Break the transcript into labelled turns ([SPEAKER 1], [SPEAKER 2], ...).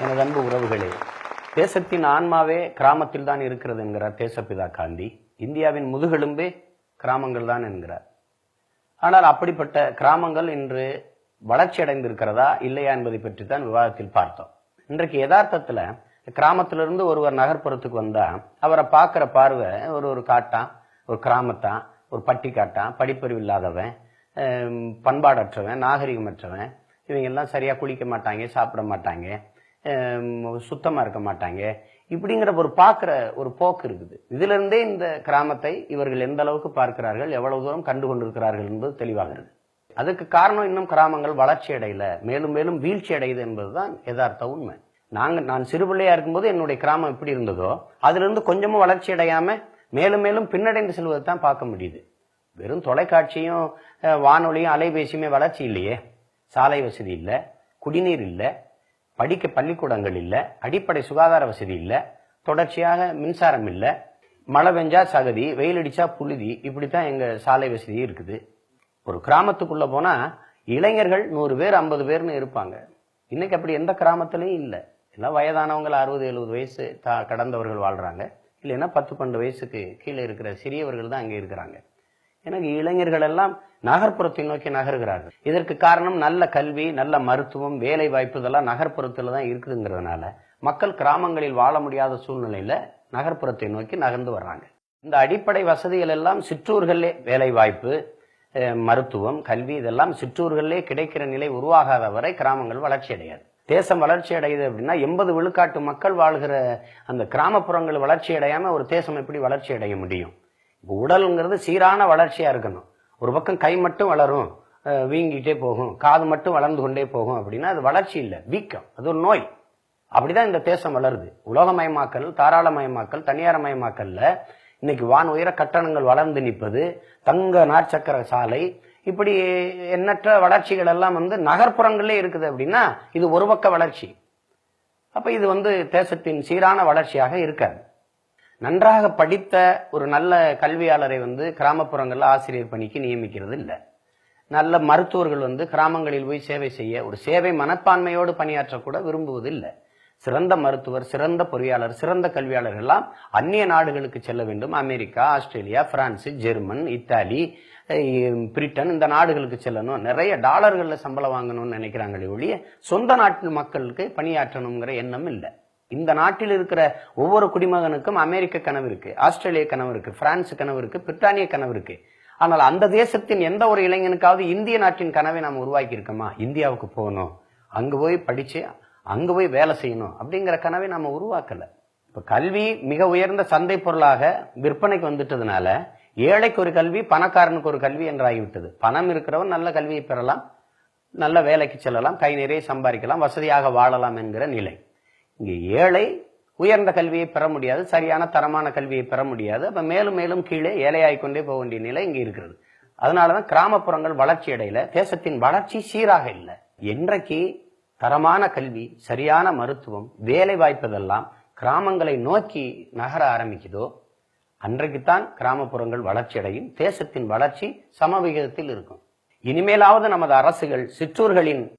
[SPEAKER 1] எனது அன்பு உறவுகளே தேசத்தின் ஆன்மாவே கிராமத்தில் தான் இருக்கிறது என்கிறார் தேசப்பிதா காந்தி. இந்தியாவின் முதுகெலும்பே கிராமங்கள் தான் என்கிறார். ஆனால் அப்படிப்பட்ட கிராமங்கள் இன்று வளர்ச்சி அடைந்திருக்கிறதா இல்லையா என்பதை பற்றி தான் விவாதத்தில் பார்த்தோம். இன்றைக்கு யதார்த்தத்தில் கிராமத்திலிருந்து ஒருவர் நகர்ப்புறத்துக்கு வந்தால் அவரை பார்க்குற பார்வை ஒரு ஒரு காட்டான் ஒரு கிராமத்தான் ஒரு பட்டி காட்டான் படிப்பறிவு இல்லாதவன் பண்பாடற்றவன் நாகரிகமற்றவன் இவங்கெல்லாம் எல்லாம் குளிக்க மாட்டாங்க சாப்பிட மாட்டாங்க சுத்தமாக இருக்க மாட்டாங்க. இப்படிங்கிற ஒரு பார்க்குற ஒரு போக்கு இருக்குது. இதுல இருந்தே இந்த கிராமத்தை இவர்கள் எந்த அளவுக்கு பார்க்கிறார்கள் எவ்வளவு தூரம் கண்டு கொண்டிருக்கிறார்கள் என்பது தெளிவாகிறது அதுக்கு காரணம் இன்னும் கிராமங்கள் வளர்ச்சி அடையல மேலும் மேலும் வீழ்ச்சி அடையுது என்பதுதான் யதார்த்த உண்மை. நாங்கள் நான் சிறு பிள்ளையா இருக்கும்போது என்னுடைய கிராமம் எப்படி இருந்ததோ அதிலிருந்து கொஞ்சமும் வளர்ச்சி அடையாம மேலும் மேலும் பின்னடைந்து செல்வதை தான் பார்க்க முடியுது. வெறும் தொலைக்காட்சியும் வானொலியும் அலைபேசியுமே வளர்ச்சி இல்லையே. சாலை வசதி இல்லை குடிநீர் இல்லை படிக்க பள்ளிக்கூடங்கள் இல்லை அடிப்படை சுகாதார வசதி இல்லை தொடர்ச்சியாக மின்சாரம் இல்லை மழை பெஞ்சா சகதி வெயில் அடிச்சா புழுதி இப்படித்தான் எங்க சாலை வசதி இருக்குது. ஒரு கிராமத்துக்குள்ள போனா இளைஞர்கள் நூறு பேர் ஐம்பது பேர்னு இருப்பாங்க. இன்னைக்கு அப்படி எந்த கிராமத்திலையும் இல்லை. எல்லாம் வயதானவங்க அறுபது எழுபது வயசு தா கடந்தவர்கள் வாழ்றாங்க. இல்லைன்னா பத்து பன்னெண்டு வயசுக்கு கீழே இருக்கிற சிறியவர்கள் தான் அங்கே இருக்கிறாங்க. எனக்கு இளைஞர்கள் எல்லாம் நகர்ப்புறத்தை நோக்கி நகர்கிறார்கள். இதற்கு காரணம் நல்ல கல்வி நல்ல மருத்துவம் வேலை வாய்ப்பு இதெல்லாம் நகர்ப்புறத்தில் தான் இருக்குதுங்கிறதுனால மக்கள் கிராமங்களில் வாழ முடியாத சூழ்நிலையில நகர்ப்புறத்தை நோக்கி நகர்ந்து வர்றாங்க. இந்த அடிப்படை வசதிகள் எல்லாம் சிற்றூர்களே வேலை வாய்ப்பு மருத்துவம் கல்வி இதெல்லாம் சிற்றூர்களே கிடைக்கிற நிலை உருவாகாத வரை கிராமங்கள் வளர்ச்சி அடையாது. தேசம் வளர்ச்சி அடையுது அப்படின்னா எண்பது விழுக்காட்டு மக்கள் வாழ்கிற அந்த கிராமப்புறங்கள் வளர்ச்சி அடையாம ஒரு தேசம் எப்படி வளர்ச்சி அடைய முடியும்? உடலுங்கிறது சீரான வளர்ச்சியாக இருக்கணும். ஒரு பக்கம் கை மட்டும் வளரும் வீங்கிட்டே போகும் காது மட்டும் வளர்ந்து கொண்டே போகும் அப்படின்னா அது வளர்ச்சி இல்லை வீக்கம் அது ஒரு நோய். அப்படிதான் இந்த தேசம் வளருது. உலகமயமாக்கல் தாராளமயமாக்கல் தனியார்மயமாக்கல்ல இன்னைக்கு வான் உயர கட்டணங்கள் வளர்ந்து நிற்பது தங்க நாற்சக்கர சாலை இப்படி எண்ணற்ற வளர்ச்சிகள் எல்லாம் வந்து நகர்ப்புறங்களே இருக்குது அப்படின்னா இது ஒரு பக்க வளர்ச்சி. அப்ப இது வந்து தேசத்தின் சீரான வளர்ச்சியாக இருக்காது. நன்றாக படித்த ஒரு நல்ல கல்வியாளரை வந்து கிராமப்புறங்களில் ஆசிரியர் பணிக்கு நியமிக்கிறது இல்லை. நல்ல மருத்துவர்கள் வந்து கிராமங்களில் போய் சேவை செய்ய ஒரு சேவை மனப்பான்மையோடு பணியாற்றக்கூட விரும்புவது இல்லை. சிறந்த மருத்துவர் சிறந்த பொறியாளர் சிறந்த கல்வியாளர்கள் எல்லாம் அந்நிய நாடுகளுக்கு செல்ல வேண்டும். America Australia France German Italy Britain இந்த நாடுகளுக்கு செல்லணும். நிறைய டாலர்களில் சம்பளம் வாங்கணும்னு நினைக்கிறாங்களே ஒழிய சொந்த நாட்டு மக்களுக்கு பணியாற்றணுங்கிற எண்ணம் இல்லை. இந்த நாட்டில் இருக்கிற ஒவ்வொரு குடிமகனுக்கும் அமெரிக்க கனவு இருக்கு ஆஸ்திரேலிய கனவு இருக்கு பிரான்ஸ் கனவு இருக்கு பிரிட்டானிய கனவு இருக்கு. ஆனால் அந்த தேசத்தின் எந்த ஒரு இளைஞனுக்காவது இந்திய நாட்டின் கனவை நாம் உருவாக்கி இருக்கோமா இந்தியாவுக்கு போகணும். அங்கே போய் படிச்சு அங்கே போய் வேலை செய்யணும் அப்படிங்கிற கனவை நாம் உருவாக்கலை. இப்போ கல்வி மிக உயர்ந்த சந்தை பொருளாக விற்பனைக்கு வந்துட்டதுனால ஏழைக்கு ஒரு கல்வி பணக்காரனுக்கு ஒரு கல்வி என்றாகிவிட்டது. பணம் இருக்கிறவன் நல்ல கல்வியை பெறலாம் நல்ல வேலைக்கு செல்லலாம் கை நிறைய சம்பாதிக்கலாம் வசதியாக வாழலாம் என்கிற நிலை. இங்கே ஏழை உயர்ந்த கல்வியை பெற முடியாது சரியான தரமான கல்வியை பெற முடியாது. அப்போ மேலும் மேலும் கீழே ஏழையாகிக் கொண்டே போக வேண்டிய நிலை இங்கே இருக்கிறது. அதனால தான் கிராமப்புறங்கள் வளர்ச்சி அடையில தேசத்தின் வளர்ச்சி சீராக இல்லை. என்றைக்கு தரமான கல்வி சரியான மருத்துவம் வேலை வாய்ப்பதெல்லாம் கிராமங்களை நோக்கி நகர ஆரம்பிக்குதோ அன்றைக்குத்தான் கிராமப்புறங்கள் வளர்ச்சி அடையும் தேசத்தின் வளர்ச்சி சமவிகிதத்தில் இருக்கும். இனிமேலாவது நமது அரசுகள் சிற்றூர்களின்